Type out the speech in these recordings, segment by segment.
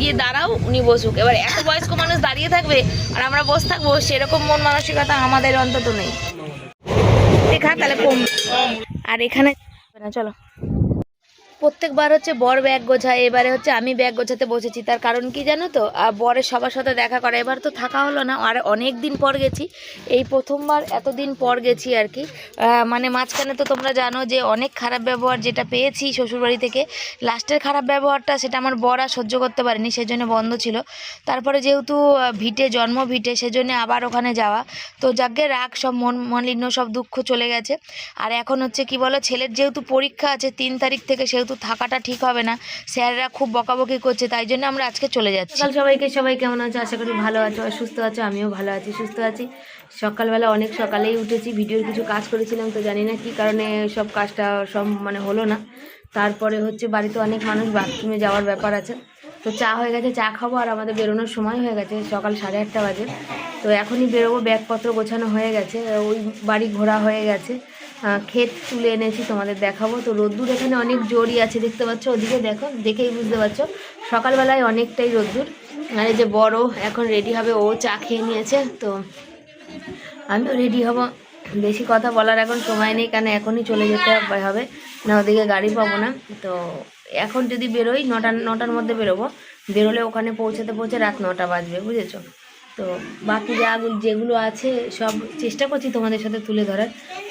গিয়ে দাঁড়াও, উনি বসুক। এবার এত বয়স্ক মানুষ দাঁড়িয়ে থাকবে, আর আমরা বসে থাকব, সেরকম মন মানসিকতা আমাদের অন্তত নেই। দেখা তাহলে কম। আর এখানে চলো। প্রত্যেকবার হচ্ছে বর ব্যাগ গোছায়, এবারে হচ্ছে আমি ব্যাগ গোছাতে বসেছি। তার কারণ কি জানো তো? বরের সবার সাথে দেখা করা। এবার তো থাকা হলো না, আর অনেক দিন পর গেছি। এই প্রথমবার এতদিন পর গেছি আর কি। মানে মাঝখানে তো তোমরা জানো যে অনেক খারাপ ব্যবহার যেটা পেয়েছি শ্বশুরবাড়ি থেকে। লাস্টের খারাপ ব্যবহারটা সেটা আমার বর আর সহ্য করতে পারেনি, সেজন্য বন্ধ ছিল। তারপরে যেহেতু ভিটে, জন্ম ভিটে, সেজন্য আবার ওখানে যাওয়া। তো যাকে রাগ সব মন মালিন্য, সব দুঃখ চলে গেছে। আর এখন হচ্ছে কি বলো, ছেলের যেহেতু পরীক্ষা আছে, তিন তারিখ থেকে সেহেতু থাকাটা ঠিক হবে না, স্যাররা খুব বকাবকি করছে, তাই জন্য আমরা আজকে চলে যাচ্ছি। সকাল সবাইকে, সবাই কেমন আছে? আশা করি ভালো আছো আর সুস্থ আছো, আমিও ভালো আছি, সুস্থ আছি। সকালবেলা অনেক সকালেই উঠেছি, ভিডিওর কিছু কাজ করেছিলাম, তো জানি না কি কারণে সব কাজটা সব মানে হলো না। তারপরে হচ্ছে বাড়িতে অনেক মানুষ বাথরুমে যাওয়ার ব্যাপার আছে। তো চা হয়ে গেছে, চা খাব আর আমাদের বেরোনোর সময় হয়ে গেছে, সকাল সাড়ে আটটা বাজে। তো এখনই বেরোবো, ব্যাগপত্র গোছানো হয়ে গেছে, ওই বাড়ি ঘোরা হয়ে গেছে। ক্ষেত তুলে এনেছি, তোমাদের দেখাবো। তো রোদ্দুর এখানে অনেক জোরই আছে, দেখতে পাচ্ছ? ওদিকে দেখো, দেখেই বুঝতে পারছ। সকালবেলায় অনেকটাই রোদ্দুর। আর এই যে বড়, এখন রেডি হবে, ও চা খেয়ে নিয়েছে, তো আমিও রেডি হব। বেশি কথা বলার এখন সময় নেই কারণ এখনই চলে যেতে হবে না, ওদিকে গাড়ি পাবো না। তো এখন যদি বেরোই নটা নটার মধ্যে বেরোবো। বেরোলে ওখানে পৌঁছাতে পৌঁছে রাত নটা বাজবে, বুঝেছ? তো বাকি যা যেগুলো আছে সব চেষ্টা করছি তোমাদের সাথে তুলে ধরার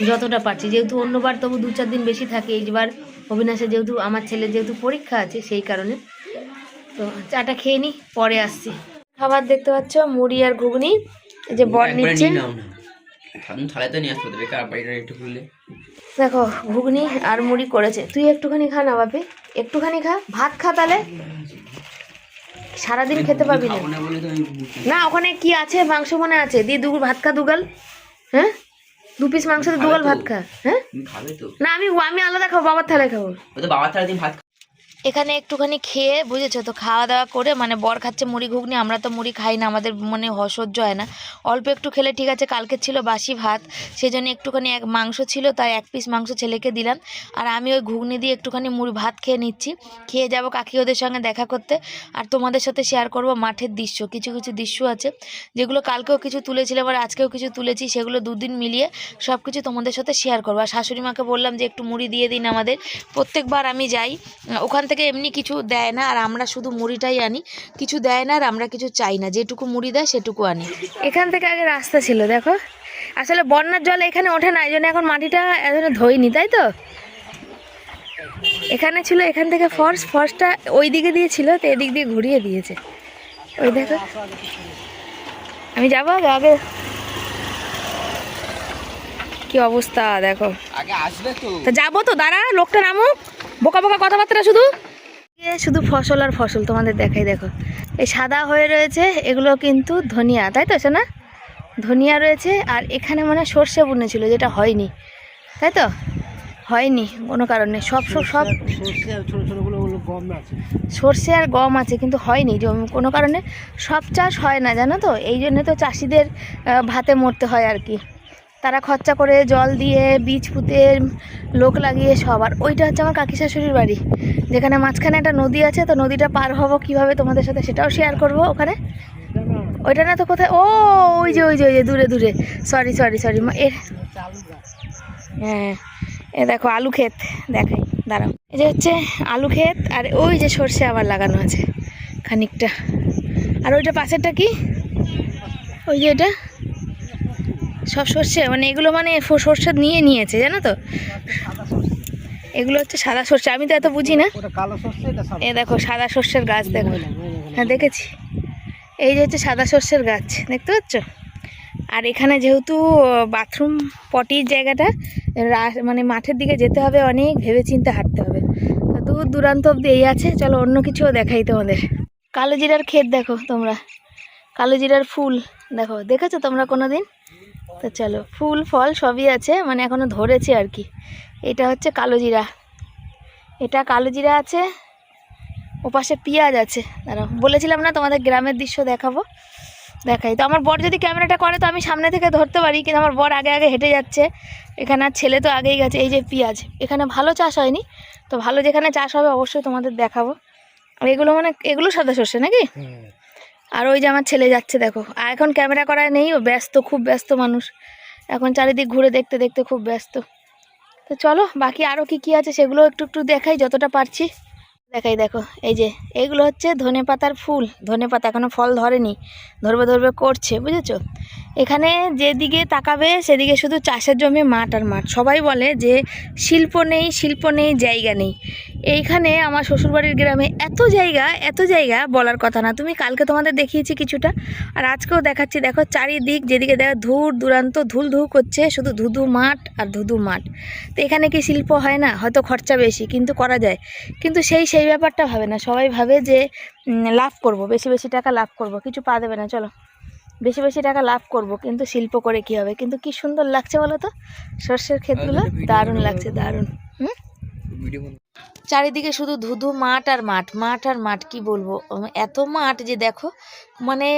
যতটা পারছি। যেহেতু অন্যবার তবু দু চার দিন বেশি থাকে এইবার অবিনাশে যেহেতু আমার ছেলের যেহেতু পরীক্ষা আছে সেই কারণে। তো চাটা খেয়ে নিই পরে আসছি। খাবার দেখতে পাচ্ছ মুড়ি আর ঘুগনি যে বর একবারে নিচ্ছে না। থাকুন থালায় তো নিয়ে আসতে হবে বেকার বাড়িটা একটু খুললে। দেখো ঘুগনি আর মুড়ি করেছে। তুই একটুখানি খা না বাপি। একটুখানি খা ভাত খা তাহলে। সারাদিন খেতে পাবি না। না ওখানে কি আছে? মাংস মনে আছে? দিয়ে দু ভাত খা দুগাল। হ্যাঁ? দু পিস মাংস দুগাল ভাত খা। হ্যাঁ? না আমি আমি আলাদা খাব বাবার থালায় খাব। বাবার থালা দিন ভাত এখানে একটুখানি খেয়ে, বুঝেছ তো খাওয়া দাওয়া করে মানে বর খাচ্ছে মুড়ি ঘুগনি, আমরা তো মুড়ি খাই না, আমাদের মানে অসহ্য হয় না। অল্প একটু খেলে ঠিক আছে, কালকে ছিল বাসি ভাত সেই জন্য একটুখানি এক মাংস ছিল, তাই এক পিস মাংস ছেলেকে দিলাম। আর আমি ওই ঘুগনি দিয়ে একটুখানি মুড়ি ভাত খেয়ে নিচ্ছি। খেয়ে যাব কাকি ওদের সঙ্গে দেখা করতে। আর তোমাদের সাথে শেয়ার করব মাঠের দৃশ্য, কিছু কিছু দৃশ্য আছে, যেগুলো কালকেও কিছু তুলেছিলাম আর আজকেও কিছু তুলেছি, সেগুলো দুদিন মিলিয়ে সব কিছু তোমাদের সাথে শেয়ার করব। আর শাশুড়ি মাকে বললাম যে, একটু মুড়ি দিয়ে দিন আমাদের। প্রত্যেকবার আমি যাই ওখান থেকে এমনি কিছু দেয় না আর আমরা শুধু মুড়িটাই আনি। কিছু দেয় না আর আমরা কিছু চাই না। যেটুকু মুড়ি দেয় সেটুকু আনি। এখান থেকে আগে রাস্তা ছিল দেখো। আসলে বন্যার জল এখানে ওঠে না এই জন্য এখন মাটিটা এখন ধোয়নি তাই তো? এখানে ছিল এখান থেকে ফর্স ফর্সটা ওই দিকে দিয়ে ছিল তো এদিক দিয়ে ঘুরিয়ে দিয়েছে। ওই দেখো। আমি যাব আগে আগে। কি অবস্থা দেখো। আগে আসবে তো যাব তো দাঁড়া লোকটা নামুক। বোকা বোকা কথাবার্তা শুধু। শুধু ফসল আর ফসল তোমাদের দেখাই দেখো। এই সাদা হয়ে রয়েছে এগুলো কিন্তু ধনিয়া তাই তো না ধনিয়া রয়েছে আর এখানে মানে সর্ষে বুনেছিল যেটা হয়নি। তাই তো? হয়নি কোনো কারণে সব সব সব সর্ষে আর গম আছে। কিন্তু হয়নি কোনো কারণে সব চাষ হয় না জানো তো? এই জন্য তো চাষিদের ভাতে মরতে হয় আর কি। তারা খরচা করে জল দিয়ে, বীজ পুঁতে, লোক লাগিয়ে সব। আর ওইটা হচ্ছে আমার কাকি শাশুড়ির বাড়ি। যেখানে মাঝখানে একটা নদী আছে, তো নদীটা পার হব কীভাবে তোমাদের সাথে সেটাও শেয়ার করব ওখানে। ওইটা না তো কোথায়? ও, ওই যে ওই যে ওই যে, দূরে দূরে। সরি সরি সরি এর হ্যাঁ এ দেখো আলু ক্ষেত, দেখাই, দাঁড়াও। এই যে হচ্ছে আলু ক্ষেত, আর ওই যে সর্ষে আবার লাগানো আছে, খানিকটা। আর ওইটা পাশেরটা কি? ওই যে এটা? সব সর্ষে মানে এগুলো মানে সর্ষে নিয়ে নিয়েছে জানো তো? এগুলো হচ্ছে সাদা সর্ষে আমি তো এত বুঝি না। এ দেখো সাদা সর্ষের গাছ দেখো। হ্যাঁ দেখেছি। এই যে হচ্ছে সাদা সর্ষের গাছ দেখতে পাচ্ছ? আর এখানে যেহেতু বাথরুম পটির জায়গাটা মানে মাঠের দিকে যেতে হবে অনেক ভেবে চিন্তে হাঁটতে হবে। দূর দূরান্ত অব্দি এই আছে চলো অন্য কিছুও দেখাই তোমাদের। কালো জিরার ক্ষেত দেখো তোমরা। কালো জিরার ফুল দেখো দেখেছ তোমরা কোনো দিন তো চলো, ফুল, ফল সবই আছে মানে এখনও ধরেছে আর কি। এটা হচ্ছে কালো জিরা। এটা কালো জিরা আছে, ওপাশে পেঁয়াজ আছে। দাঁড়াও, বলেছিলাম না তোমাদের গ্রামের দৃশ্য দেখাবো, দেখাই। তো আমার বর যদি ক্যামেরাটা করে, তো আমি সামনে থেকে ধরতে পারি, কিন্তু আমার বর আগে আগে হেঁটে যাচ্ছে। এখানে আর ছেলে তো আগেই গেছে, এই যে পেঁয়াজ। এখানে ভালো চাষ হয়নি, তো ভালো যেখানে চাষ হবে, অবশ্যই তোমাদের দেখাবো। আর এগুলো মানে এগুলো সাদা সর্ষে নাকি? আর ওই যে আমার ছেলে যাচ্ছে, দেখো। আর এখন ক্যামেরা করায় নেই, ও ব্যস্ত, খুব ব্যস্ত মানুষ। এখন চারিদিক ঘুরে দেখতে দেখতে খুব ব্যস্ত। তো চলো, বাকি আরও কি কি আছে সেগুলো একটু একটু দেখাই, যতটা পারছি। দেখাই, দেখো, এই যে, এগুলো হচ্ছে ধনে পাতার ফুল। ধনে পাতা এখনও ফল ধরেনি, ধরবে ধরবে, করছে, বুঝেছ? এখানে যেদিকে তাকাবে, সেদিকে শুধু চাষের জমি, মাঠ আর মাঠ। সবাই বলে যে, শিল্প নেই শিল্প নেই, জায়গা নেই। এইখানে আমার শ্বশুরবাড়ির গ্রামে এত জায়গা এত জায়গা বলার কথা না। তুমি কালকে তোমাদের দেখিয়েছি কিছুটা, আর আজকেও দেখাচ্ছি। দেখো, চারিদিক যেদিকে দেখো, ধূর দুরান্ত ধুল ধু করছে, শুধু ধুধু মাঠ আর ধুধু মাঠ। তো এখানে কি শিল্প হয় না? হয়তো খরচা বেশি, কিন্তু করা যায়। কিন্তু সেই সেই ব্যাপারটা ভাবে না। সবাই ভাবে যে লাভ করব, বেশি বেশি টাকা লাভ করব। কিছু পা দেবে না, চলো। বেশি বেশি টাকা লাভ করব কিন্তু শিল্প করে কি হবে? কিন্তু কি সুন্দর লাগছে বলো তো? সর্ষের ক্ষেতগুলো দারুণ লাগছে দারুণ। হুম? চারিদিকে শুধু ধুধু মাঠ আর মাঠ মাঠ আর মাঠ কি বলব? এত মাঠ যে দেখো মানে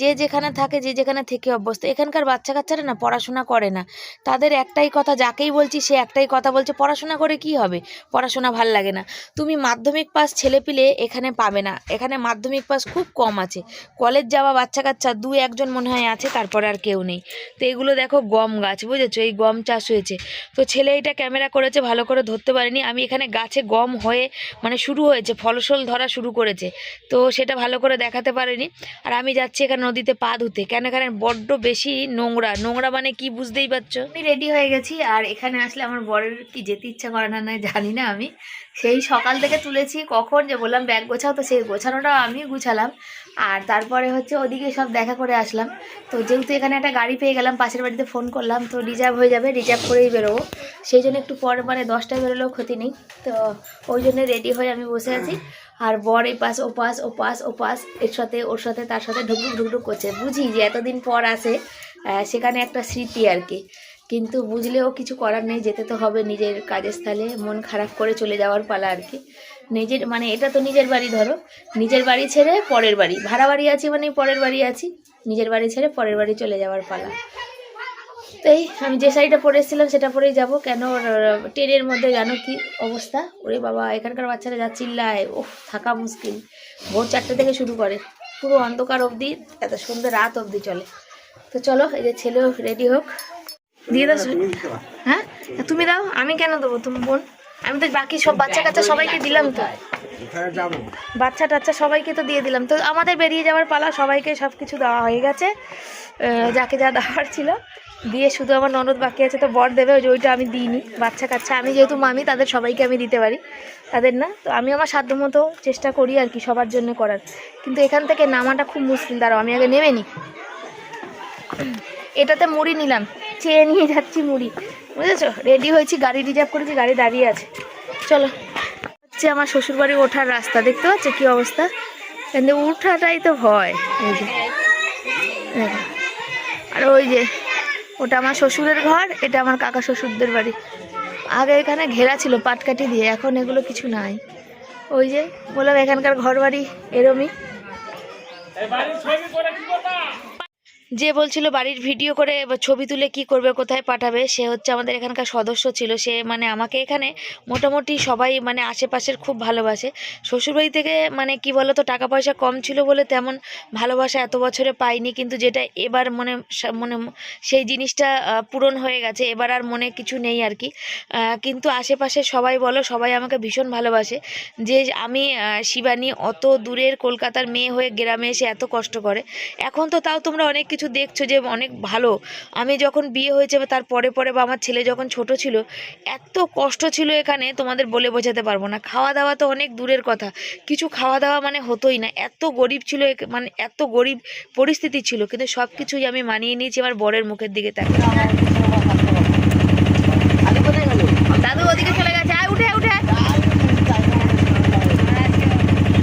যে যেখানে থাকে, যে যেখানে থেকে অভ্যস্ত। এখানকার বাচ্চা কাচ্চারা না পড়াশোনা করে না। তাদের একটাই কথা, যাকেই বলছি সে একটাই কথা বলছে, পড়াশোনা করে কি হবে? পড়াশোনা ভালো লাগে না। তুমি মাধ্যমিক পাস ছেলে পিলে এখানে পাবে না। এখানে মাধ্যমিক পাস খুব কম আছে। কলেজ যাওয়া বাচ্চা কাচ্চা দু একজন মনে হয় আছে, তারপরে আর কেউ নেই। তো এগুলো দেখো গম গাছ, বুঝেছ? এই গম চাষ হয়েছে। তো ছেলে এটা ক্যামেরা করেছে, ভালো করে ধরতে পারেনি। আমি এখানে গাছে গম হয়ে মানে শুরু হয়েছে ফলসল ধরা শুরু করেছে। তো সেটা ভালো করে দেখাতে পারিনি। আর আমি যাচ্ছি এখানে নদীতে পা ধুতে। কেন এখানে বড্ড বেশি নোংরা। নোংরা মানে কি বুঝতেই পারছ? আমি রেডি হয়ে গেছি, আর এখানে আসলে আমার বরের কি যেতে ইচ্ছা করে না নয় জানি না আমি। সেই সকাল থেকে তুলেছি, কখন যে বললাম ব্যাগ গোছাও, তো সেই গোছানোটাও আমি গুছালাম। আর তারপরে হচ্ছে ওদিকে সব দেখা করে আসলাম। তো যেহেতু এখানে একটা গাড়ি পেয়ে গেলাম, পাশের বাড়িতে ফোন করলাম, তো রিজার্ভ হয়ে যাবে রিজার্ভ করেই বেরোবো। সেই জন্য একটু পরে মানে দশটায় বেরোলেও ক্ষতি নেই। তো ওই জন্য রেডি হয়ে আমি বসে আছি। আর বর এই পাশ ও পাশ ও পাশ ও পাশ এর সাথে, ওর সাথে, তার সাথে ঢুকঢুক ঢুকঢুক করছে। বুঝি যে এতদিন পর আসে সেখানে একটা স্মৃতি আর কি। কিন্তু বুঝলেও কিছু করার নেই, যেতে তো হবে নিজের কাজের স্থলে, মন খারাপ করে চলে যাওয়ার পালা আর কি। নিজের মানে এটা তো নিজের বাড়ি ধরো, নিজের বাড়ি ছেড়ে পরের বাড়ি। ভাড়া বাড়ি আছি মানে পরের বাড়ি আছি, নিজের বাড়ি ছেড়ে পরের বাড়ি চলে যাওয়ার পালা। তাই আমি যে শাড়িটা পরেছিলাম এসেছিলাম সেটা পরেই যাব। কেন ট্রেনের মধ্যে জানো কি অবস্থা? ওরে বাবা এখানকার বাচ্চারা যা চিল্লায় ও থাকা মুশকিল। ভোর চারটে থেকে শুরু করে। পুরো অন্ধকার অবধি এত সন্ধ্যে রাত অবধি চলে। তো চলো এই যে ছেলেও রেডি হোক। দিয়ে দাও হ্যাঁ? তুমি দাও আমি কেন দেবো? তুমি বোন? আমি তো বাকি সব বাচ্চা কাচ্চা সবাইকে দিলাম তো। বাচ্চা টাচ্চা সবাইকে তো দিয়ে দিলাম। তো আমাদের বেরিয়ে যাওয়ার পালা সবাইকে সব কিছু দেওয়া হয়ে গেছে। যাকে যা দেওয়ার ছিল। দিয়ে শুধু আমার ননদ বাকি আছে তো বর দেবে ওই যে ওইটা আমি দিইনি। বাচ্চা কাচ্চা আমি যেহেতু মামি তাদের সবাইকে আমি দিতে পারি। তাদের না? তো আমি আমার সাধ্য মতো চেষ্টা করি আর কি সবার জন্য করার। কিন্তু এখান থেকে নামাটা খুব মুশকিল। দাঁড়াও আমি আগে নেমে নিই এটাতে মুড়ি নিলাম। চেয়ে নিয়ে যাচ্ছি মুড়ি। বুঝেছ? রেডি হয়েছি, গাড়ি রিজার্ভ করেছি, গাড়ি দাঁড়িয়ে আছে। চলো। হচ্ছে আমার শ্বশুরবাড়ি ওঠার রাস্তা, দেখতে পাচ্ছ কি অবস্থা? কিন্তু উঠাটাই তো ভয়। এই যে। আর ওই যে, ওটা আমার শ্বশুরের ঘর, এটা আমার কাকা শ্বশুরদের বাড়ি। আগে এখানে ঘেরা ছিল, পাটকাঠি দিয়ে, এখন এগুলো কিছু নাই। ওই যে, বললাম এখানকার ঘর বাড়ি এরমই যে বলছিল বাড়ির ভিডিও করে ছবি তুলে কি করবে, কোথায় পাঠাবে, সে হচ্ছে আমাদের এখানকার সদস্য ছিল। সে মানে আমাকে এখানে মোটামুটি সবাই মানে আশেপাশের খুব ভালোবাসে। শ্বশুরবাড়ি থেকে মানে কি বলতো, টাকা পয়সা কম ছিল বলে তেমন ভালোবাসা এত বছরে পাইনি। কিন্তু যেটা এবার মনে মনে সেই জিনিসটা পূরণ হয়ে গেছে। এবার আর মনে কিছু নেই আর কি। কিন্তু আশেপাশে সবাই বলো, সবাই আমাকে ভীষণ ভালোবাসে। যে আমি শিবানী অত দূরের কলকাতার মেয়ে হয়ে গ্রামে এসে এত কষ্ট করে। এখন তো তাও তোমরা অনেক কিছু দেখছ যে অনেক ভালো। আমি যখন বিয়ে হয়েছে তার পরে পরে বা আমার ছেলে যখন ছোট ছিল, এত কষ্ট ছিল এখানে, তোমাদের বলে বোঝাতে পারব না। খাওয়া দাওয়া তো অনেক দূরের কথা। কিছু খাওয়া দাওয়া মানে হতোই না। এত গরিব ছিল মানে এত গরিব পরিস্থিতি ছিল, কিন্তু সব কিছুই আমি মানিয়ে নিয়েছি আমার বরের মুখের দিকে তাকে দাদু, ওদিকে চলে গেছে আয় উঠে আয়, উঠে আয়।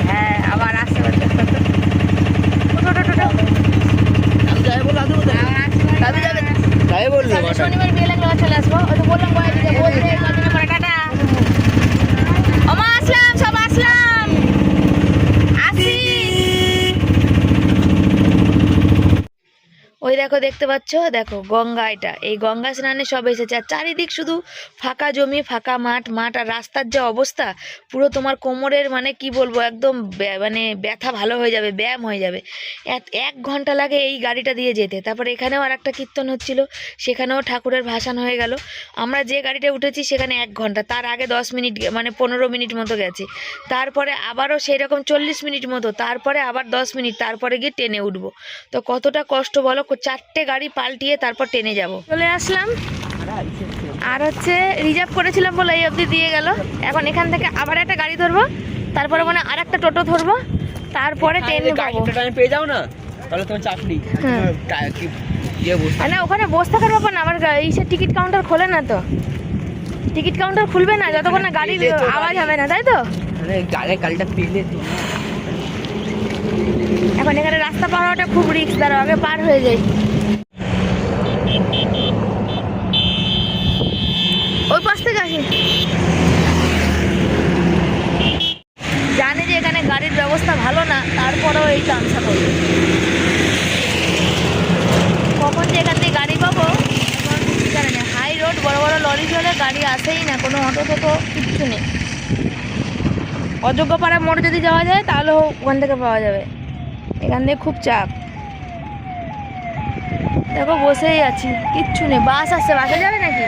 হ্যাঁ আবার আসছে বাচ্চা। ওঠো, ওঠো, ওঠো, ওঠো। দাদু যাবে সামনে শনিবার বিয়ে লাগলে আবার চলে আসব ওই তো বললাম বয় দিকে বলতে কদিনের পরে টাটা ওমা আসলাম সব আসলাম আসি ওই দেখো দেখতে পাচ্ছ? দেখো, গঙ্গা এটা। এই গঙ্গা স্নানে সব এসেছে। আর চারিদিক শুধু ফাঁকা জমি, ফাঁকা মাঠ মাঠ আর রাস্তার যে অবস্থা, পুরো তোমার কোমরের মানে কি বলব, একদম মানে ব্যথা ভালো হয়ে যাবে, ব্যায়াম হয়ে যাবে। এক- ঘণ্টা লাগে এই গাড়িটা দিয়ে যেতে। তারপরে এখানেও আর একটা কীর্তন হচ্ছিল, সেখানেও ঠাকুরের ভাসান হয়ে গেল। আমরা যে গাড়িটা উঠেছি সেখানে এক ঘণ্টা, তার আগে দশ মিনিট মানে পনেরো মিনিট মতো গেছে। তারপরে আবারও সেই রকম চল্লিশ মিনিট মতো, তারপরে আবার দশ মিনিট, তারপরে গিয়ে ট্রেনে উঠবো। তো কতটা কষ্ট বলো কো- চারটে গাড়ি পাল্টিয়ে তারপর ট্রেনে যাব। চলে আসলাম। আর হচ্ছে রিজার্ভ করেছিলাম বলে এই অবধি দিয়ে গেল। এখন এখান থেকে আবার একটা গাড়ি ধরবো তারপরে মানে আর একটা টোটো ধরবো তারপরে ট্রেন পেয়ে যাও না? তাহলে তোমার ইয়ে না ওখানে বসে থাকার ব্যাপার না আমার ইসের টিকিট কাউন্টার খোলে না তো। টিকিট কাউন্টার খুলবে না যতক্ষণ না গাড়ির আওয়াজ হবে না তাই তো? এখন এখানে রাস্তা পার হওয়াটা খুব আগে পার হয়ে যাই ওই পাশ থেকে আসি জানে যে এখানে গাড়ির ব্যবস্থা ভালো না, তারপরেও এই চান্সটা করবে। কখন যে এখান থেকে গাড়ি পাবো ঠিকানা নেই হাই রোড, বড় বড় লরি চলে, গাড়ি আসেই না, কোনো অটো টোটো, কিচ্ছু নেই। অযোগ্য অযোগ্যপাড়া মোড় যদি যাওয়া যায় তাহলেও ওখান থেকে পাওয়া যাবে। এখান থেকে খুব চাপ। দেখো, বসেই আছি, কিচ্ছু নেই। বাস আসছে, বাসে যাবে নাকি?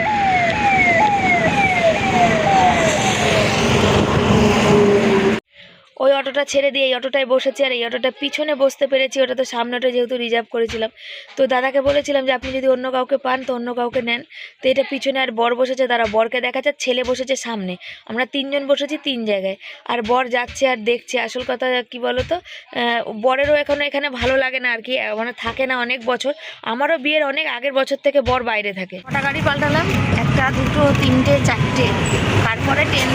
ওই অটোটা ছেড়ে দিয়ে এই অটোটায় বসেছি আর এই অটোটা পিছনে বসতে পেরেছি, ওটা তো সামনেটা যেহেতু রিজার্ভ করেছিলাম। তো দাদাকে বলেছিলাম যে, আপনি যদি অন্য কাউকে পান, তো অন্য কাউকে নেন। তো এটা পিছনে আর বর বসেছে তারা বরকে দেখাচ্ছে ছেলে বসেছে সামনে। আমরা তিনজন বসেছি তিন জায়গায়। আর বর যাচ্ছে আর দেখছে, আসল কথা কি বলো তো বরেরও এখনও এখানে ভালো লাগে না আর কি মানে থাকে না অনেক বছর। আমারও বিয়ের অনেক আগের বছর থেকে বর বাইরে থাকে। গাড়ি পাল্টালাম? একটা, দুটো, তিনটে, চারটে। তারপরে ট্রেন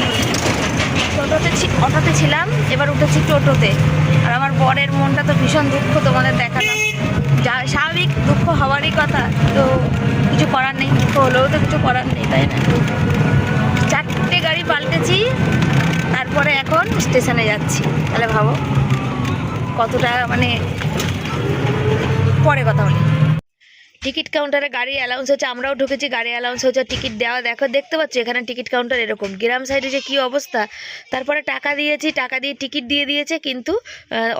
টোটোতে অটোতে ছিলাম, এবার উঠেছি টোটোতে। আর আমার বরের মনটা তো ভীষণ দুঃখ তোমাদের দেখালাম। যা, স্বাভাবিক দুঃখ হওয়ারই কথা, তো কিছু করার নেই, দুঃখ হলেও তো কিছু করার নেই, তাই না? চারটে গাড়ি পাল্টেছি, তারপরে এখন স্টেশনে যাচ্ছি। তাহলে ভাবো, কতটা মানে পরে কথা বলি। টিকিট কাউন্টারে গাড়ি অ্যালাউন্স হচ্ছে, আমরাও ঢুকেছি, গাড়ি অ্যালাউন্স হচ্ছে, টিকিট দেওয়া দেখো, দেখতে পাচ্ছ, এখানে টিকিট কাউন্টার এরকম। গ্রাম সাইডে যে কী অবস্থা? তারপরে টাকা দিয়েছি, টাকা দিয়ে টিকিট দিয়ে দিয়েছে, কিন্তু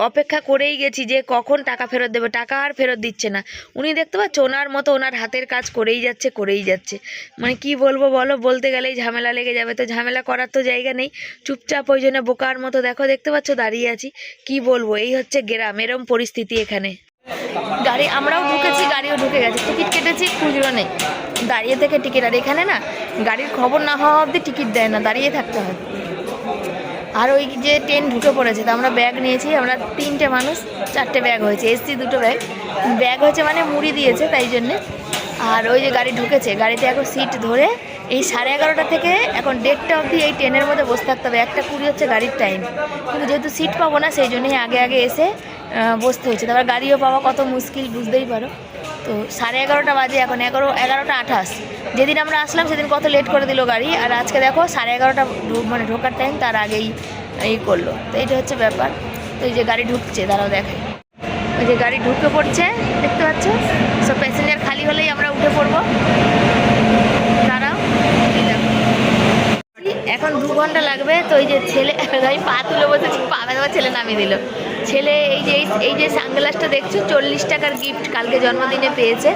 অপেক্ষা করেই গেছি যে কখন টাকা ফেরত দেবে, টাকা আর ফেরত দিচ্ছে না। উনি দেখতে পাচ্ছ, ওনার মতো ওনার হাতের কাজ করেই যাচ্ছে করেই যাচ্ছে। মানে কি বলব বলো, বলতে গেলেই ঝামেলা লেগে যাবে, তো ঝামেলা করার তো জায়গা নেই। চুপচাপ ওই জন্য বোকার মতো, দেখো, দেখতে পাচ্ছ, দাঁড়িয়ে আছি। কি বলব, এই হচ্ছে গ্রাম, এরম পরিস্থিতি এখানে। গাড়ি, আমরাও ঢুকেছি, গাড়িও ঢুকে গেছে। টিকিট কেটেছি, খুচরো নেই। দাঁড়িয়ে থেকে টিকিট, আর এখানে না, গাড়ির খবর না হওয়া অবধি টিকিট দেয় না, দাঁড়িয়ে থাকতে হয়। আর ওই যে ট্রেন ঢুকে পড়েছে, তো আমরা ব্যাগ নিয়েছি, আমরা তিনটে মানুষ, চারটে ব্যাগ হয়েছে এসছি দুটো ব্যাগ। ব্যাগ হয়েছে মানে মুড়ি দিয়েছে, তাই জন্যে। আর ওই যে গাড়ি ঢুকেছে, গাড়িতে এখন সিট ধরে, এই সাড়ে এগারোটা থেকে এখন দেড়টা অবধি এই ট্রেনের মধ্যে বসে থাকতে হবে। একটা কুড়ি হচ্ছে গাড়ির টাইম কিন্তু যেহেতু সিট পাবো না, সেই জন্যই আগে আগে এসে বসতে হচ্ছে। তারপর গাড়িও পাওয়া কত মুশকিল, বুঝতেই পারো। তো সাড়ে এগারোটা বাজে এখন, এগারো এগারোটা আঠাশ। যেদিন আমরা আসলাম, সেদিন কত লেট করে দিল গাড়ি। আর আজকে দেখো, সাড়ে এগারোটা মানে ঢোকার টাইম তার আগেই এই করল। তো এইটা হচ্ছে ব্যাপার। তো এই যে গাড়ি ঢুকছে, দাঁড়াও দেখাই ওই যে গাড়ি ঢুকে পড়ছে, দেখতে পাচ্ছ? সব প্যাসেঞ্জার খালি হলেই আমরা উঠে পড়ব। দেখো। এখন দু ঘণ্টা লাগবে, তো এই যে ছেলে পা তুলে বসেছি, পা ব্যথা ছেলে নামিয়ে দিল। ছেলে এই যে, এই- যে সানগ্লাসটা দেখছ, চল্লিশ টাকার গিফট কালকে জন্মদিনে পেয়েছে।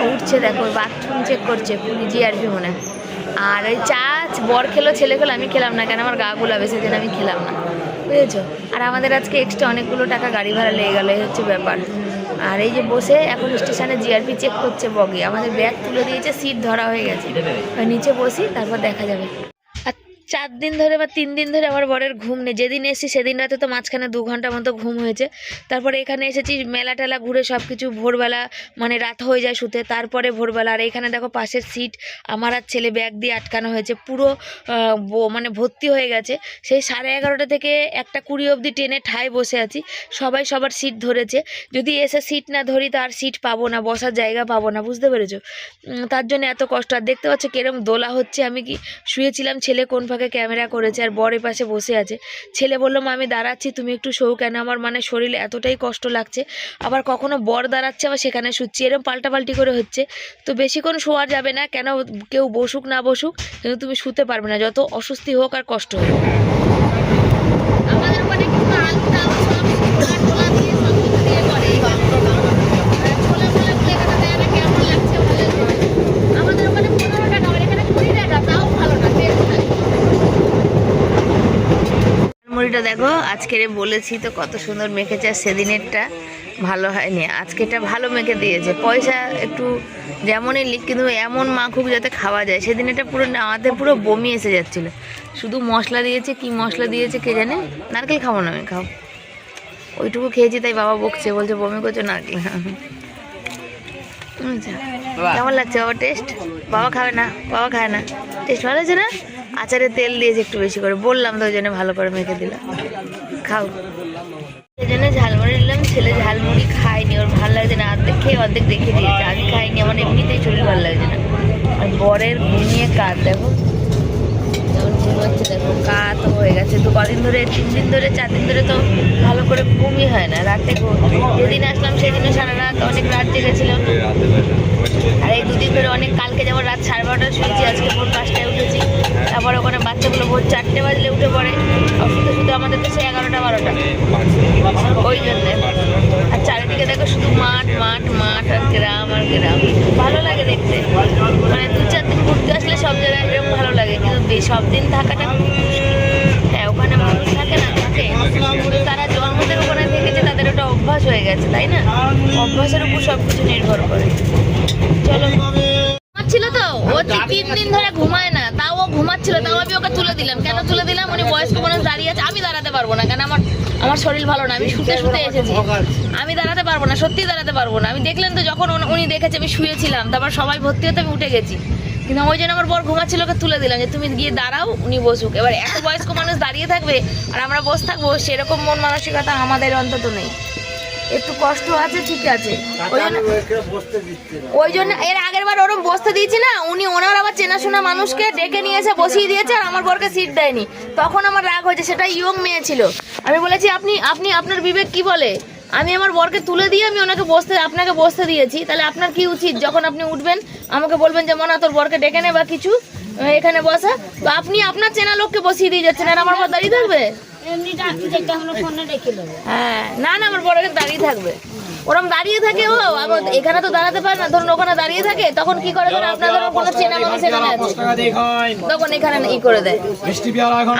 উঠছে দেখো বাথরুম চেক করছে জিআরপি মনে। আর ওই চা, বর খেলো, ছেলে খেলো, আমি খেলাম না কেন? আমার গা গুলাবে, সেদিন আমি খেলাম না। বুঝেছ? আর আমাদের আজকে এক্সট্রা অনেকগুলো টাকা গাড়ি ভাড়া লেগে গেলো, এই হচ্ছে ব্যাপার। আর এই যে বসে এখন স্টেশনে জিআরপি চেক করছে বগে। আমাদের ব্যাগ তুলে দিয়েছে সিট ধরা হয়ে গেছে। নিচে বসি, তারপর দেখা যাবে। চার দিন ধরে বা তিন দিন ধরে আমার বরের ঘুম নেই। যেদিন এসেছি সেদিন রাতে তো মাঝখানে দু ঘণ্টা মতো ঘুম হয়েছে। তারপরে এখানে এসেছি মেলা টেলা ঘুরে সব কিছু ভোরবেলা মানে রাত হয়ে যায় শুতে। তারপরে ভোরবেলা, আর এখানে দেখো পাশের সিট আমার আর ছেলে ব্যাগ দিয়ে আটকানো হয়েছে। পুরো মানে ভর্তি হয়ে গেছে। সেই সাড়ে এগারোটা থেকে একটা কুড়ি অবধি ট্রেনে ঠায় বসে আছি। সবাই সবার সিট ধরেছে। যদি এসে সিট না ধরি তো আর সিট পাবো না, বসার জায়গা পাবো না, বুঝতে পেরেছ? তার জন্য এত কষ্ট। আর দেখতে পাচ্ছ কেরম দোলা হচ্ছে। আমি কি শুয়েছিলাম, ছেলে কোন ফাঁকে ক্যামেরা করেছে আর বরের পাশে বসে আছে। ছেলে বলল, মা, আমি দাঁড়াচ্ছি, তুমি একটু শো কেন? আমার মানে শরীর এতটাই কষ্ট লাগছে। আবার কখনো বর দাঁড়াচ্ছে, আবার সেখানে শুচ্ছি। এরকম পাল্টাপাল্টি করে হচ্ছে। তো বেশিক্ষণ শোয়া যাবে না, কেন কেউ বসুক, না বসুক, কিন্তু তুমি শুতে পারবে না। যত অস্বস্তি হোক আর কষ্ট হোক। আমাদের ওখানে কিন্তু আলতা সব ছোলা টোলা দিয়ে সব কিছু দিয়ে করে ছোলা টোলা দিয়ে এখানে দেয় না কেমন লাগছে ভালো নয় আমাদের ওখানে পনেরো টাকা আর এখানে কুড়ি টাকা তাও ভালো না টেস্ট নাই মুড়িটা দেখো আজকের বলেছি তো কত সুন্দর মেখেছে আর সেদিনেরটা ভালো হয়নি। আজকেরটা ভালো মেখে দিয়েছে। পয়সা একটু যেমনই লিখ কিন্তু এমন মাখুক যাতে খাওয়া যায়। সেদিন এটা পুরো আমাদের পুরো বমি এসে যাচ্ছিল। শুধু মশলা দিয়েছে কি মশলা দিয়েছে কে জানে? নারকেল খাব না আমি খাও। ওইটুকু খেয়েছি তাই বাবা বকছে বলছে বমি করছ নারকেল। কেমন লাগছে বাবা টেস্ট? বাবা খাবে না বাবা খায় না। টেস্ট ভালো আছে না? আচারে তেল দিয়েছে একটু বেশি করে। বললাম তো ওই জন্য ভালো করে মেখে দিলাম। খাও। সেই জন্য ঝালমুড়ি নিলাম, ছেলে ঝালমুড়ি খায়নি, ওর ভালো লাগছে না। অর্ধেক খেয়ে অর্ধেক দেখে দিয়েছে। আমি খাইনি, আমার এমনিতেই শরীর ভালো লাগছে না। আর বরের ঘুমিয়ে কাজ দেখো। দেখো কাত হয়ে গেছে। কদিন ধরে, তিন দিন ধরে, চার দিন ধরে তো ভালো করে হয় না। রাতে আসলাম সারা রাত অনেক রাত জেগেছিলাম আর এই দুদিন ধরে অনেক কালকে যেমন রাত সাড়ে বারোটায় শুয়েছি, আজকে ভোর পাঁচটায় তারপরে ওখানে বাচ্চাগুলো ভোর চারটে বাজলে উঠে পড়ে। শুধু শুধু আমাদের সেই এগারোটা, বারোটা। ওই জন্যে। আর চারিদিকে দেখো শুধু মাঠ মাঠ মাঠ আর গ্রাম আর গ্রাম। ভালো লাগে দেখতে। মানে দু চার দিন ঘুরতে আসলে সব জায়গায় এরকম ভালো লাগে। কিন্তু সব দিন থাকাটা হ্যাঁ ওখানে মানুষ থাকে না, থাকে। তারা জন্মদের ওখানে থেকেছে, তাদের ওটা অভ্যাস হয়ে গেছে, তাই না? অভ্যাসের উপর সব কিছু নির্ভর করে। চলো। ও তিন দিন ধরে ঘুমায় না তাও ও ঘুমাচ্ছিল তাও আমি ওকে তুলে দিলাম। কেন তুলে দিলাম? উনি বয়স্ক মানুষ দাঁড়িয়ে আছে আমি দাঁড়াতে পারব না কেন আমার আমার শরীর ভালো না আমি শুতে শুতে এসেছি। আমি দাঁড়াতে পারব না সত্যি দাঁড়াতে পারব না। আমি দেখলেন তো যখন উনি- উনি দেখেছে আমি শুয়েছিলাম তারপর সবাই ভর্তি হতে আমি উঠে গেছি। কিন্তু ওই জন্য আমার বর ঘুমাচ্ছিল ওকে তুলে দিলাম যে তুমি গিয়ে দাঁড়াও উনি বসুক। এবার এত বয়স্ক মানুষ দাঁড়িয়ে থাকবে আর আমরা বসে থাকব সেরকম মন মানসিকতা আমাদের অন্তত নেই। একটু কষ্ট আছে ঠিক আছে। ওই জন্য ওই জন্য এর আগের বার ওরম বসতে দিয়েছি না উনি ওনার আবার চেনাশোনা মানুষকে ডেকে নিয়ে এসে বসিয়ে দিয়েছে আর আমার বরকে সিট দেয়নি। তখন আমার রাগ হয়েছে সেটা ইয়ং মেয়ে ছিল। আমি বলেছি আপনি আপনি আপনার বিবেক কি বলে? আমি আমার বরকে তুলে দিয়ে আমি ওনাকে বসতে আপনাকে বসতে দিয়েছি। তাহলে আপনার কি উচিত? যখন আপনি উঠবেন আমাকে বলবেন যে মনা তোর বরকে ডেকে নে বা কিছু এখানে বসা। তো আপনি আপনার চেনা লোককে বসিয়ে দিয়ে যাচ্ছেন আর আমার বর দাঁড়িয়ে থাকবে? হ্যাঁ না না আমার বড় দাঁড়িয়ে থাকবে। ওরম দাঁড়িয়ে থাকে ও আবার এখানে তো দাঁড়াতে পারে না ধরুন ওখানে দাঁড়িয়ে থাকে তখন কি করে ধরুন আপনার ধরুন কোনো চেনা মানুষ এখানে তখন এখানে ই করে দেয়।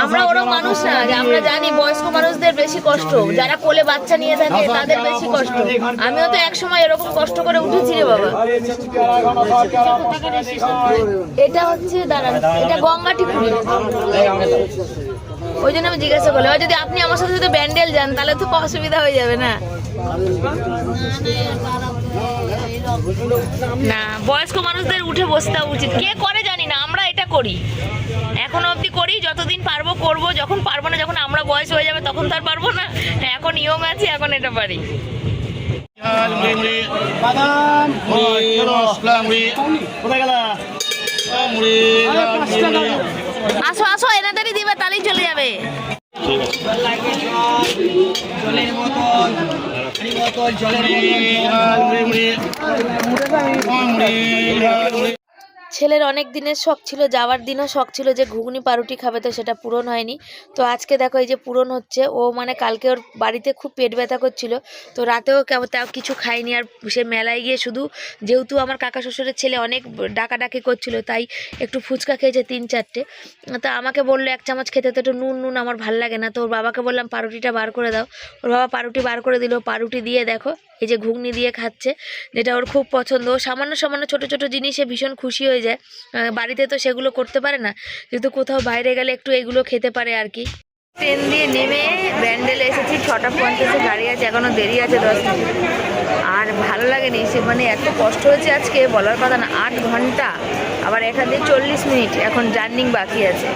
আমরা ওরম মানুষ না যে আমরা জানি বয়স্ক মানুষদের বেশি কষ্ট। যারা কোলে বাচ্চা নিয়ে থাকে তাদের বেশি কষ্ট। আমিও তো এক সময় এরকম কষ্ট করে উঠেছি রে বাবা। এটা হচ্ছে দাঁড়ান এটা গঙ্গাটিপুরি ওই জন্য আমি জিজ্ঞাসা করলাম যদি আপনি আমার সাথে সাথে ব্যান্ডেল যান তাহলে তো অসুবিধা হয়ে যাবে না? না বয়স্ক মানুষদের উঠে বসতে উচিত। কে করে জানি না আমরা এটা করি। এখনও অবধি করি যতদিন পারব করব যখন পারব না যখন আমরা বয়স হয়ে যাবে তখন তো আর পারব না। হ্যাঁ, এখন ইয়ং আছে এখন এটা পারি। মুড়ি মুড়ি কোথায় গেলা? মুড়ি। আসো আসো এনাদেরই দিবে তাহলেই চলে যাবে জলের জলের ছেলের অনেক দিনের শখ ছিল, যাওয়ার দিনও শখ ছিল যে ঘুগনি পাউরুটি খাবে তো সেটা পূরণ হয়নি। তো আজকে দেখো এই যে পূরণ হচ্ছে, ও মানে কালকে ওর বাড়িতে খুব পেট ব্যথা করছিল, তো রাতেও তাও কিছু খায়নি আর সে মেলায় গিয়ে শুধু যেহেতু আমার কাকা শ্বশুরের ছেলে অনেক ডাকাডাকি করছিল, তাই একটু ফুচকা খেয়েছে তিন চারটে। তা আমাকে বলল এক চামচ খেতে তো একটু নুন নুন আমার ভালো লাগে না, তো ওর বাবাকে বললাম পাউরুটিটা বার করে দাও। ওর বাবা পাউরুটি বার করে দিল পাউরুটি দিয়ে দেখো এই যে ঘুগনি দিয়ে খাচ্ছে, যেটা ওর খুব পছন্দ। সামান্য সামান্য ছোট ছোট জিনিসে ভীষণ খুশি হয়ে যায়। বাড়িতে তো সেগুলো করতে পারে না যেহেতু কোথাও বাইরে গেলে একটু এগুলো খেতে পারে আর কি। ট্রেন দিয়ে নেমে ব্যান্ডেলে এসেছি, ছটা পঞ্চাশে গাড়ি আছে এখনও দেরি আছে দশ আর ভালো লাগেনি, সে মানে এত কষ্ট হয়েছে আজকে, বলার কথা না, আট ঘণ্টা, আবার এখান থেকে চল্লিশ মিনিট, এখন জার্নিং বাকি আছে।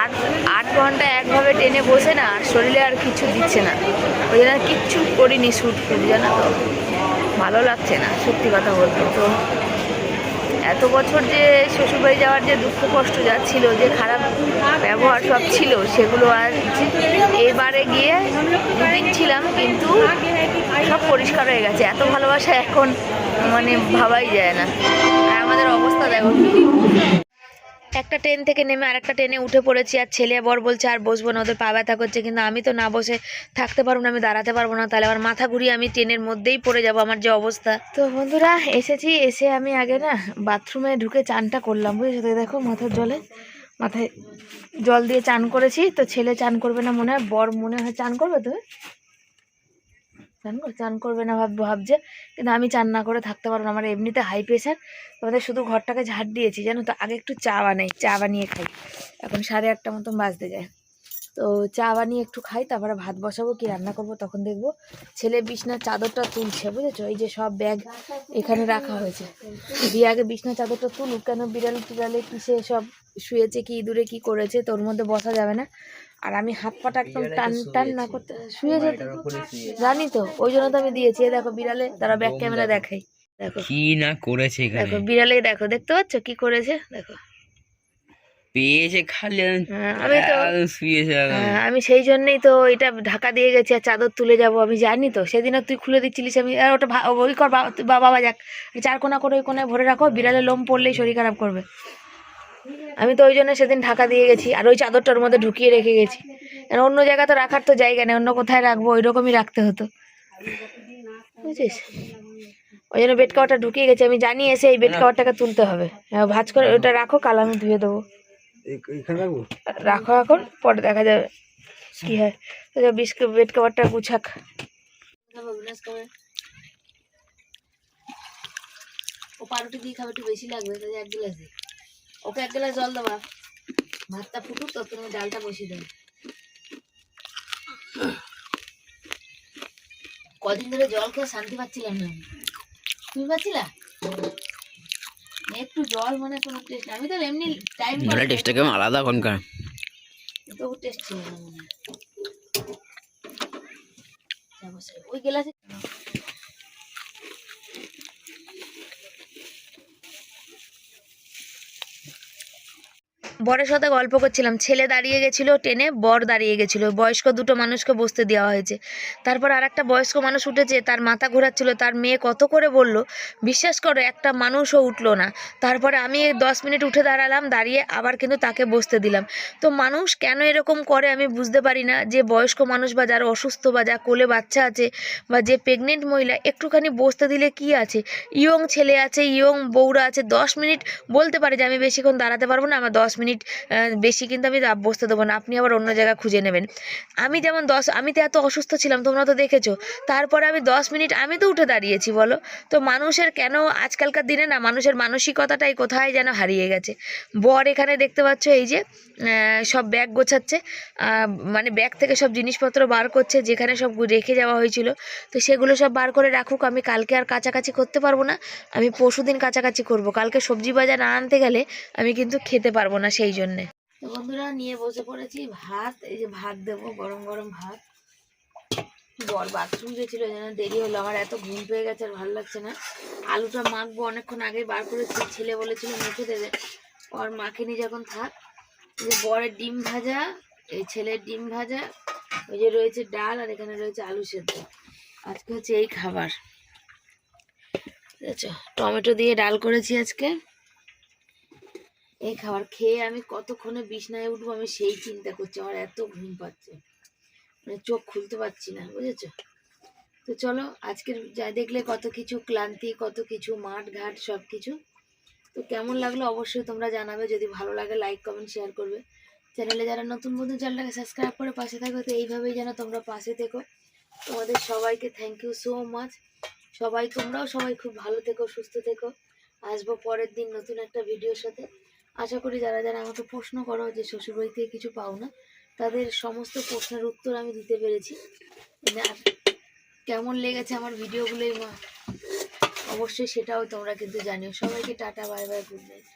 আট ঘণ্টা একভাবে টেনে বসে না, আর শরীরে আর কিছু দিচ্ছে না। ওই জন্য কিচ্ছু করিনি শ্যুট ফুট, জানো তো? ভালো লাগছে না, সত্যি কথা বলতে। তো এত বছর যে শ্বশুরবাড়ি যাওয়ার যে দুঃখ কষ্ট যা ছিল, যে খারাপ ব্যবহার সব ছিল, সেগুলো আর এবারে গিয়ে দুদিন ছিলাম, কিন্তু সব পরিষ্কার হয়ে গেছে। এত ভালোবাসা এখন মানে ভাবাই যায় না। আর আমাদের অবস্থা দেখো। একটা ট্রেন থেকে নেমে আরেকটা ট্রেনে উঠে পড়েছি আর ছেলে বর বলছে, আর বসবো না, ওদের পা ব্যথা করছে। কিন্তু আমি তো না বসে থাকতে পারব না, আমি দাঁড়াতে পারব না। তাহলে আমার মাথা ঘুরিয়ে আমি ট্রেনের মধ্যেই পড়ে যাব আমার যে অবস্থা। তো বন্ধুরা, এসেছি, এসে আমি আগে না বাথরুমে ঢুকে চানটা করলাম, বুঝেছ? তো দেখো মাথার জলে, মাথায় জল দিয়ে চান করেছি। তো ছেলে চান করবে না মনে হয়, বর মনে হয় চান করবে তুমি? চান চান করবে না ভাব, ভাবছে। কিন্তু আমি চান না করে থাকতে পারব না। আমার এমনিতে হাই প্রেশার তোমাদের শুধু ঘরটাকে ঝাড় দিয়েছি, জানো তো? আগে একটু চা বানাই, চা বানিয়ে খাই। এখন সাড়ে আটটা মতন বাজতে যায়। তো চা বানিয়ে একটু খাই, তারপরে ভাত বসাবো, কি রান্না করব তখন দেখব। ছেলে বিছনার চাদরটা তুলছে, বুঝেছ? এই যে সব ব্যাগ এখানে রাখা হয়েছে। দিয়ে আগে বিছনার চাদরটা তুলুক, কেন বিড়াল টিড়ালে কিসে সব শুয়েছে, কি ইঁদুরে কি করেছে, তোর মধ্যে বসা যাবে না। আর আমি হাত পাটা একদম টান টান না করতে শুয়েছে তো। জানি তো ওই জন্য তো আমি দিয়েছি। দেখো বিড়ালে তারা ব্যাক ক্যামেরা দেখাই। দেখো। কি না করেছে দেখো বিড়ালে দেখো দেখতে পাচ্ছ কি করেছে? দেখো। পেয়েছে খালি হ্যাঁ, আমি তো। হ্যাঁ, আমি সেই জন্যই তো এটা ঢাকা দিয়ে গেছি আর চাদর তুলে যাব আমি জানি তো। সেদিনও তুই খুলে দিচ্ছিলিস আমি আর ওটা ওই কর বাবা যাক। চার কোনা করে ওই কোনায় ভরে রাখো বিড়ালে লোম পড়লেই শরীর খারাপ করবে। আমি তো ওই জন্য সেদিন ঢাকা দিয়ে গেছি আর ওই চাদরটার মধ্যে ঢুকিয়ে রেখে গেছি। কারণ অন্য জায়গা তো রাখার তো জায়গা নেই অন্য কোথায় রাখব? ওই রকমই রাখতে হতো। বুঝছিস? ওই জন্য বেড কাওয়ারটা ঢুকিয়ে গেছে। আমি জানি এসে এই বেড কাওয়ারটাকে তুলতে হবে। হ্যাঁ, ভাঁজ করে ওটা রাখো কাল আমি ধুয়ে দেবো। রাখো এখন পরে দেখা যাবে কি হয়। তো বিস্কুট বেড কাভারটা গুছাক। ও পাউরুটি দিয়ে খাবে একটু বেশি লাগবে তাই এক গ্লাস। দে ওকে এক গ্লাস জল দেবা। ভাতটা ফুটুক তো তুমি ডালটা বসিয়ে দেবে কদিন ধরে জল খেয়ে শান্তি পাচ্ছিলাম না। তুমি পাচ্ছিলা? একটু জল মানে কোনো টেস্ট আমি তো এমনি টাইম জলের টেস্টটা কেমন আলাদা এখনকার তবু টেস্ট ছিল না মনে ওই গেলাসে বরের সাথে গল্প করছিলাম। ছেলে দাঁড়িয়ে গেছিল ট্রেনে বর দাঁড়িয়ে গেছিল। বয়স্ক দুটো মানুষকে বসতে দেওয়া হয়েছে। তারপর আর একটা বয়স্ক মানুষ উঠেছে, তার মাথা ঘোরাচ্ছিল, তার মেয়ে কত করে বলল, বিশ্বাস করো, একটা মানুষও উঠল না। তারপরে আমি দশ মিনিট উঠে দাঁড়ালাম, দাঁড়িয়ে আবার কিন্তু তাকে বসতে দিলাম। তো মানুষ কেন এরকম করে আমি বুঝতে পারি না, যে বয়স্ক মানুষ বা যারা অসুস্থ বা যা কোলে বাচ্চা আছে বা যে প্রেগনেন্ট মহিলা, একটুখানি বসতে দিলে কি আছে? ইয়ং ছেলে আছে, ইয়ং বউরা আছে, দশ মিনিট বলতে পারে যে আমি বেশিক্ষণ দাঁড়াতে পারব না, আমার দশ মিনিট আহ, বেশি কিন্তু আমি বসতে দেবো না আপনি আবার অন্য জায়গা খুঁজে নেবেন। আমি যেমন দশ আমি তো এত অসুস্থ ছিলাম তোমরা তো দেখেছ। তারপরে আমি দশ মিনিট আমি তো উঠে দাঁড়িয়েছি বলো। তো মানুষের কেন আজকালকার দিনে না মানুষের মানসিকতাটাই কোথায় যেন হারিয়ে গেছে। বর এখানে দেখতে পাচ্ছ এই যে সব ব্যাগ গোছাচ্ছে মানে ব্যাগ থেকে সব জিনিসপত্র বার করছে যেখানে সব রেখে যাওয়া হয়েছিল। তো সেগুলো সব বার করে রাখুক আমি কালকে আর কাছাকাছি করতে পারব না আমি পরশু দিন কাছাকাছি করব। কালকে সবজি বাজার না আনতে গেলে আমি কিন্তু খেতে পারব না সেই জন্যে। তো বন্ধুরা, নিয়ে বসে পড়েছি ভাত। এই যে ভাত দেবো, গরম গরম ভাত। বর বাথরুম গেছিল, যেন দেরি হলো। আমার এত ঘুম পেয়ে গেছে আর ভালো লাগছে না। আলুটা মাখবো অনেকক্ষণ আগেই, বার করেছি। ছেলে বলেছিল মেখে দেবে। ওর মাখিনি যখন থাক যে বরের ডিম ভাজা, এই ছেলের ডিম ভাজা, ওই যে রয়েছে ডাল আর এখানে রয়েছে আলু সেদ্ধ। আজকে হচ্ছে এই খাবার। বুঝেছ টমেটো দিয়ে ডাল করেছি আজকে। এই খাবার খেয়ে আমি কতক্ষণে বিছনায় উঠবো আমি সেই চিন্তা করছি, আমার এত ঘুম পাচ্ছে। মানে চোখ খুলতে পারছি না, বুঝেছ? তো চলো, আজকের যা দেখলে কত কিছু ক্লান্তি, কত কিছু মাঠ ঘাট সব কিছু। তো কেমন লাগল অবশ্যই তোমরা জানাবে, যদি ভালো লাগে লাইক কমেন্ট শেয়ার করবে। চ্যানেলে যারা নতুন বন্ধু, চ্যানেলটাকে সাবস্ক্রাইব করে পাশে থাকবে তো এইভাবেই যেন তোমরা পাশে থেকো। তোমাদের সবাইকে থ্যাংক ইউ সো মাচ সবাই তোমরাও সবাই খুব ভালো থেকো, সুস্থ থেকো। আসব পরের দিন নতুন একটা ভিডিওর সাথে। আশা করি যারা যারা আমাকে প্রশ্ন করো যে শ্বশুরবাড়ি থেকে কিছু পাও না, তাদের সমস্ত প্রশ্নের উত্তর আমি দিতে পেরেছি। আর কেমন লেগেছে আমার ভিডিওগুলোই অবশ্যই সেটাও তোমরা কিন্তু জানিও। সবাইকে tata, bye bye good night